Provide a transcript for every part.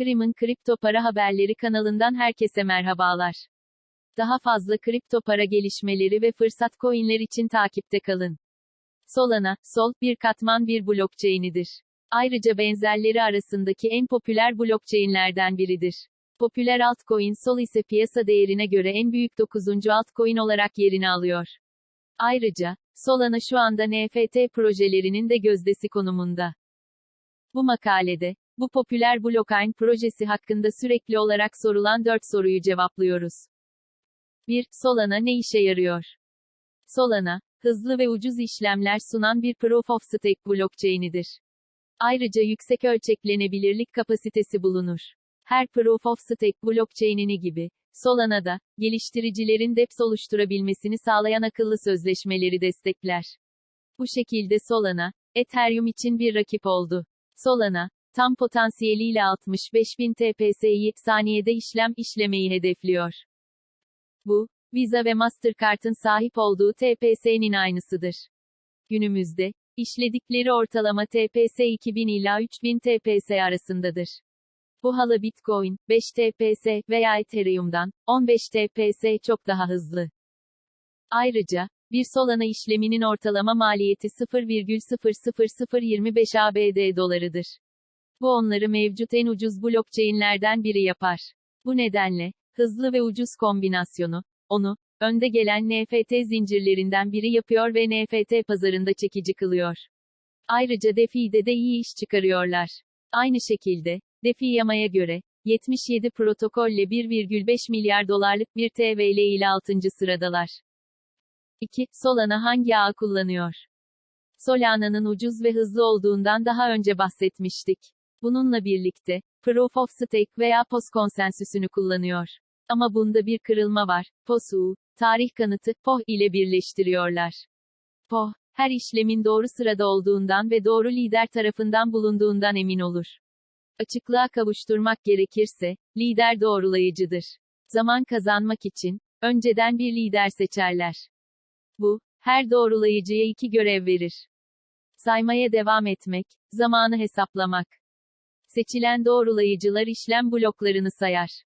Krim'in kripto para haberleri kanalından herkese merhabalar. Daha fazla kripto para gelişmeleri ve fırsat coinler için takipte kalın. Solana, Sol, bir katman bir blockchain'idir. Ayrıca benzerleri arasındaki en popüler blockchain'lerden biridir. Popüler altcoin Sol ise piyasa değerine göre en büyük 9. altcoin olarak yerini alıyor. Ayrıca, Solana şu anda NFT projelerinin de gözdesi konumunda. Bu makalede, bu popüler blockchain projesi hakkında sürekli olarak sorulan 4 soruyu cevaplıyoruz. 1. Solana ne işe yarıyor? Solana, hızlı ve ucuz işlemler sunan bir Proof of Stake blockchain'idir. Ayrıca yüksek ölçeklenebilirlik kapasitesi bulunur. Her Proof of Stake blockchain'ini gibi, Solana'da, geliştiricilerin dEPS oluşturabilmesini sağlayan akıllı sözleşmeleri destekler. Bu şekilde Solana, Ethereum için bir rakip oldu. Solana, tam potansiyeliyle 65.000 TPS'yi saniyede işlem işlemeyi hedefliyor. Bu, Visa ve Mastercard'ın sahip olduğu TPS'nin aynısıdır. Günümüzde, işledikleri ortalama TPS 2000 ila 3000 TPS arasındadır. Bu hala Bitcoin, 5 TPS veya Ethereum'dan, 15 TPS çok daha hızlı. Ayrıca, bir Solana işleminin ortalama maliyeti 0,00025 ABD dolarıdır. Bu onları mevcut en ucuz blockchain'lerden biri yapar. Bu nedenle, hızlı ve ucuz kombinasyonu, onu, önde gelen NFT zincirlerinden biri yapıyor ve NFT pazarında çekici kılıyor. Ayrıca DeFi'de de iyi iş çıkarıyorlar. Aynı şekilde, DeFi Yama'ya göre, 77 protokolle 1,5 milyar dolarlık bir TVL ile 6. sıradalar. 2. Solana hangi ağ kullanıyor? Solana'nın ucuz ve hızlı olduğundan daha önce bahsetmiştik. Bununla birlikte, Proof of Stake veya POS konsensüsünü kullanıyor. Ama bunda bir kırılma var. POS'u, tarih kanıtı, POH ile birleştiriyorlar. POH, her işlemin doğru sırada olduğundan ve doğru lider tarafından bulunduğundan emin olur. Açıklığa kavuşturmak gerekirse, lider doğrulayıcıdır. Zaman kazanmak için, önceden bir lider seçerler. Bu, her doğrulayıcıya iki görev verir. Saymaya devam etmek, zamanı hesaplamak. Seçilen doğrulayıcılar işlem bloklarını sayar.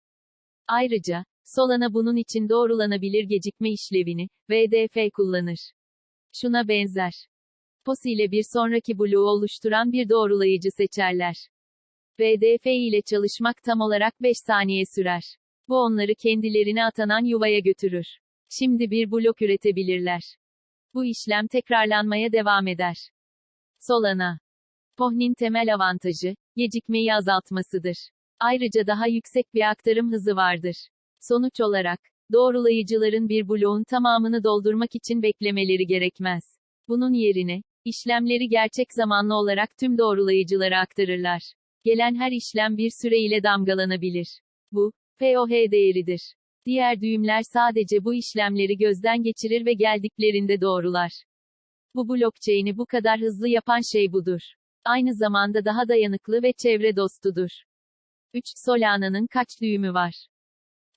Ayrıca, Solana bunun için doğrulanabilir gecikme işlevini, VDF kullanır. Şuna benzer. POS ile bir sonraki bloğu oluşturan bir doğrulayıcı seçerler. VDF ile çalışmak tam olarak 5 saniye sürer. Bu onları kendilerine atanan yuvaya götürür. Şimdi bir blok üretebilirler. Bu işlem tekrarlanmaya devam eder. Solana. POH'nin temel avantajı, gecikmeyi azaltmasıdır. Ayrıca daha yüksek bir aktarım hızı vardır. Sonuç olarak, doğrulayıcıların bir bloğun tamamını doldurmak için beklemeleri gerekmez. Bunun yerine, işlemleri gerçek zamanlı olarak tüm doğrulayıcılara aktarırlar. Gelen her işlem bir süre ile damgalanabilir. Bu, POH değeridir. Diğer düğümler sadece bu işlemleri gözden geçirir ve geldiklerinde doğrular. Bu blockchain'i bu kadar hızlı yapan şey budur. Aynı zamanda daha dayanıklı ve çevre dostudur. 3. Solana'nın kaç düğümü var?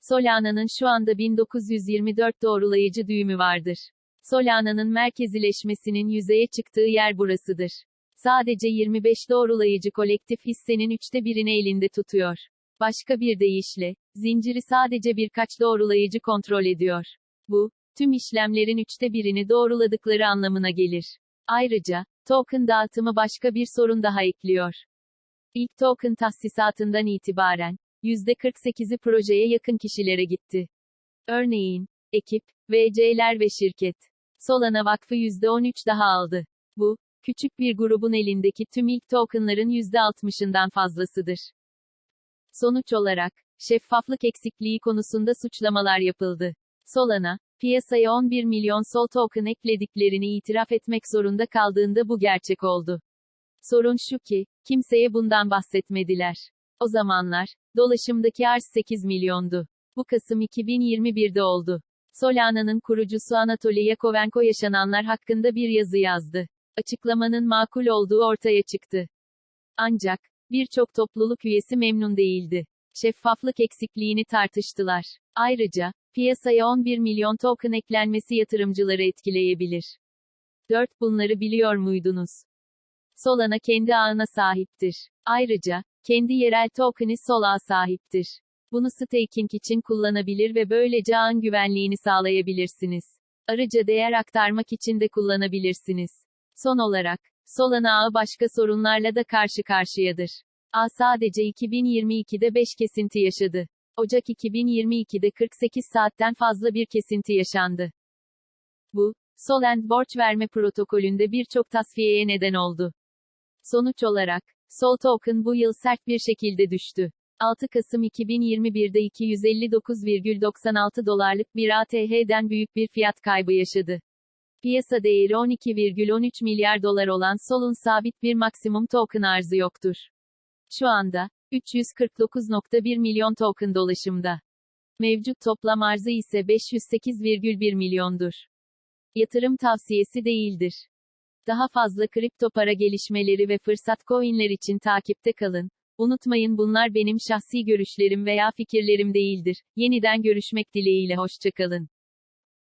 Solana'nın şu anda 1924 doğrulayıcı düğümü vardır. Solana'nın merkezileşmesinin yüzeye çıktığı yer burasıdır. Sadece 25 doğrulayıcı kolektif hissenin üçte birini elinde tutuyor. Başka bir deyişle, zinciri sadece birkaç doğrulayıcı kontrol ediyor. Bu, tüm işlemlerin üçte birini doğruladıkları anlamına gelir. Ayrıca, token dağıtımı başka bir sorun daha ekliyor. İlk token tahsisatından itibaren, %48'i projeye yakın kişilere gitti. Örneğin, ekip, VC'ler ve şirket. Solana Vakfı %13 daha aldı. Bu, küçük bir grubun elindeki tüm ilk tokenların %60'ından fazlasıdır. Sonuç olarak, şeffaflık eksikliği konusunda suçlamalar yapıldı. Solana, piyasaya 11 milyon sol token eklediklerini itiraf etmek zorunda kaldığında bu gerçek oldu. Sorun şu ki, kimseye bundan bahsetmediler. O zamanlar, dolaşımdaki arz 8 milyondu. Bu Kasım 2021'de oldu. Solana'nın kurucusu Anatoly Yakovenko yaşananlar hakkında bir yazı yazdı. Açıklamanın makul olduğu ortaya çıktı. Ancak, birçok topluluk üyesi memnun değildi. Şeffaflık eksikliğini tartıştılar. Ayrıca, piyasaya 11 milyon token eklenmesi yatırımcıları etkileyebilir. 4. Bunları biliyor muydunuz? Solana kendi ağına sahiptir. Ayrıca, kendi yerel token'i Sol'a sahiptir. Bunu staking için kullanabilir ve böylece ağın güvenliğini sağlayabilirsiniz. Ayrıca değer aktarmak için de kullanabilirsiniz. Son olarak, Solana ağı başka sorunlarla da karşı karşıyadır. Ağ sadece 2022'de 5 kesinti yaşadı. Ocak 2022'de 48 saatten fazla bir kesinti yaşandı. Bu, Solend borç verme protokolünde birçok tasfiyeye neden oldu. Sonuç olarak, Sol token bu yıl sert bir şekilde düştü. 6 Kasım 2021'de 259,96 dolarlık bir ATH'den büyük bir fiyat kaybı yaşadı. Piyasa değeri 12,13 milyar dolar olan Sol'un sabit bir maksimum token arzı yoktur. Şu anda, 349.1 milyon token dolaşımda. Mevcut toplam arzı ise 508,1 milyondur. Yatırım tavsiyesi değildir. Daha fazla kripto para gelişmeleri ve fırsat coinler için takipte kalın. Unutmayın bunlar benim şahsi görüşlerim veya fikirlerim değildir. Yeniden görüşmek dileğiyle hoşçakalın.